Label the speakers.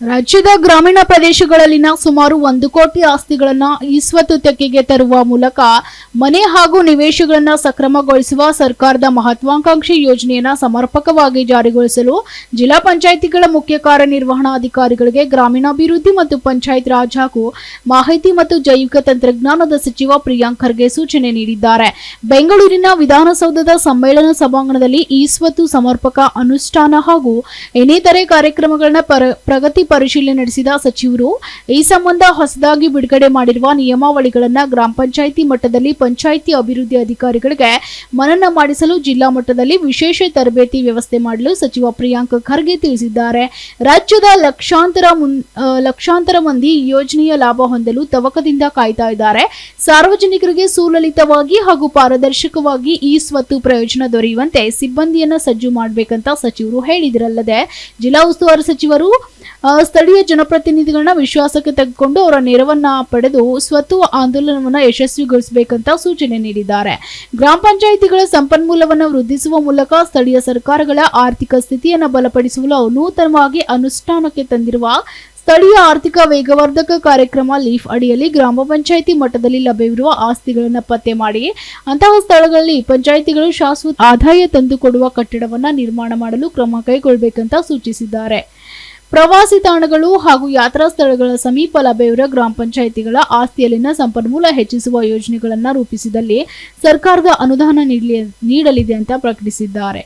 Speaker 1: ರಾಜ್ಯದ ಗ್ರಾಮೀಣ ಪ್ರದೇಶಗಳಲ್ಲಿನ ಸುಮಾರು ಒಂದು ಕೋಟಿ ಆಸ್ತಿಗಳನ್ನು ಈಸ್ವತ್ತು ತೆಕ್ಕೆಗೆ ತರುವ ಮೂಲಕ ಮನೆ ಹಾಗೂ ನಿವೇಶಗಳನ್ನು ಸಕ್ರಮಗೊಳಿಸುವ ಸರ್ಕಾರದ ಮಹತ್ವಾಕಾಂಕ್ಷಿ ಯೋಜನೆಯನ್ನು ಸಮರ್ಪಕವಾಗಿ ಜಾರಿಗೊಳಿಸಲು ಜಿಲ್ಲಾ ಪಂಚಾಯಿತಿಗಳ ಮುಖ್ಯ ಕಾರ್ಯನಿರ್ವಹಣಾಧಿಕಾರಿಗಳಿಗೆ ಗ್ರಾಮೀಣಾಭಿವೃದ್ಧಿ ಮತ್ತು ಪಂಚಾಯತ್ ರಾಜ್ ಹಾಗೂ ಮಾಹಿತಿ ಮತ್ತು ಜೈವಿಕ ತಂತ್ರಜ್ಞಾನದ ಸಚಿವ ಪ್ರಿಯಾಂಕ್ ಖರ್ಗೆ ಸೂಚನೆ ನೀಡಿದ್ದಾರೆ. ಬೆಂಗಳೂರಿನ ವಿಧಾನಸೌಧದ ಸಮ್ಮೇಳನ ಸಭಾಂಗಣದಲ್ಲಿ ಈಸ್ವತ್ತು ಸಮರ್ಪಕ ಅನುಷ್ಠಾನ ಹಾಗೂ ಇನ್ನಿತರೆ ಕಾರ್ಯಕ್ರಮಗಳನ್ನ ಪರ- ಪ್ರಗತಿ ಪರಿಶೀಲನೆ ನಡೆಸಿದ ಸಚಿವರು, ಈ ಸಂಬಂಧ ಹೊಸದಾಗಿ ಬಿಡುಗಡೆ ಮಾಡಿರುವ ನಿಯಮಾವಳಿಗಳನ್ನು ಗ್ರಾಮ ಪಂಚಾಯಿತಿ ಮಟ್ಟದಲ್ಲಿ ಪಂಚಾಯಿತಿ ಅಭಿವೃದ್ಧಿ ಅಧಿಕಾರಿಗಳಿಗೆ ಮನನ ಮಾಡಿಸಲು ಜಿಲ್ಲಾ ಮಟ್ಟದಲ್ಲಿ ವಿಶೇಷ ತರಬೇತಿ ವ್ಯವಸ್ಥೆ ಮಾಡಲು ಸಚಿವ ಪ್ರಿಯಾಂಕ್ ಖರ್ಗೆ ತಿಳಿಸಿದ್ದಾರೆ. ರಾಜ್ಯದ ಲಕ್ಷಾಂತರ ಲಕ್ಷಾಂತರ ಮಂದಿ ಯೋಜನೆಯ ಲಾಭ ಹೊಂದಲು ತವಕದಿಂದ ಕಾಯ್ತಾ ಇದ್ದಾರೆ. ಸಾರ್ವಜನಿಕರಿಗೆ ಸುಲಲಿತವಾಗಿ ಹಾಗೂ ಪಾರದರ್ಶಕವಾಗಿ ಈ ಸ್ವತ್ತು ಪ್ರಯೋಜನ ದೊರೆಯುವಂತೆ ಸಿಬ್ಬಂದಿಯನ್ನು ಸಜ್ಜು ಮಾಡಬೇಕಂತ ಸಚಿವರು ಹೇಳಿದಿರಲ್ಲದೆ, ಜಿಲ್ಲಾ ಉಸ್ತುವಾರಿ ಸಚಿವರು ಸ್ಥಳೀಯ ಜನಪ್ರತಿನಿಧಿಗಳನ್ನ ವಿಶ್ವಾಸಕ್ಕೆ ತೆಗೆದುಕೊಂಡು ಅವರ ನೆರವನ್ನ ಪಡೆದು ಸ್ವತ್ತು ಆಂದೋಲನವನ್ನ ಯಶಸ್ವಿಗೊಳಿಸಬೇಕಂತ ಸೂಚನೆ ನೀಡಿದ್ದಾರೆ. ಗ್ರಾಮ ಪಂಚಾಯಿತಿಗಳ ಸಂಪನ್ಮೂಲವನ್ನು ವೃದ್ಧಿಸುವ ಮೂಲಕ ಸ್ಥಳೀಯ ಸರ್ಕಾರಗಳ ಆರ್ಥಿಕ ಸ್ಥಿತಿಯನ್ನು ಬಲಪಡಿಸಲು ನೂತನವಾಗಿ ಅನುಷ್ಠಾನಕ್ಕೆ ತಂದಿರುವ ಸ್ಥಳೀಯ ಆರ್ಥಿಕ ವೇಗವರ್ಧಕ ಕಾರ್ಯಕ್ರಮ ಲೀಫ್ ಅಡಿಯಲ್ಲಿ ಗ್ರಾಮ ಪಂಚಾಯಿತಿ ಮಟ್ಟದಲ್ಲಿ ಲಭ್ಯವಿರುವ ಆಸ್ತಿಗಳನ್ನು ಪತ್ತೆ ಮಾಡಿ, ಅಂತಹ ಸ್ಥಳಗಳಲ್ಲಿ ಪಂಚಾಯಿತಿಗಳು ಶಾಶ್ವತ ಆದಾಯ ತಂದುಕೊಡುವ ಕಟ್ಟಡವನ್ನು ನಿರ್ಮಾಣ ಮಾಡಲು ಕ್ರಮ ಕೈಗೊಳ್ಳಬೇಕಂತ ಸೂಚಿಸಿದ್ದಾರೆ. ಪ್ರವಾಸಿ ತಾಣಗಳು ಹಾಗೂ ಯಾತ್ರಾ ಸ್ಥಳಗಳ ಸಮೀಪ ಲಭ್ಯವಿರುವ ಗ್ರಾಮ ಪಂಚಾಯಿತಿಗಳ ಆಸ್ತಿಯಲ್ಲಿನ ಸಂಪನ್ಮೂಲ ಹೆಚ್ಚಿಸುವ ಯೋಜನೆಗಳನ್ನು ರೂಪಿಸಿದಲ್ಲಿ ಸರ್ಕಾರದ ಅನುದಾನ ನೀಡಲಿ- ನೀಡಲಿದೆ ಅಂತ ಪ್ರಕಟಿಸಿದ್ದಾರೆ.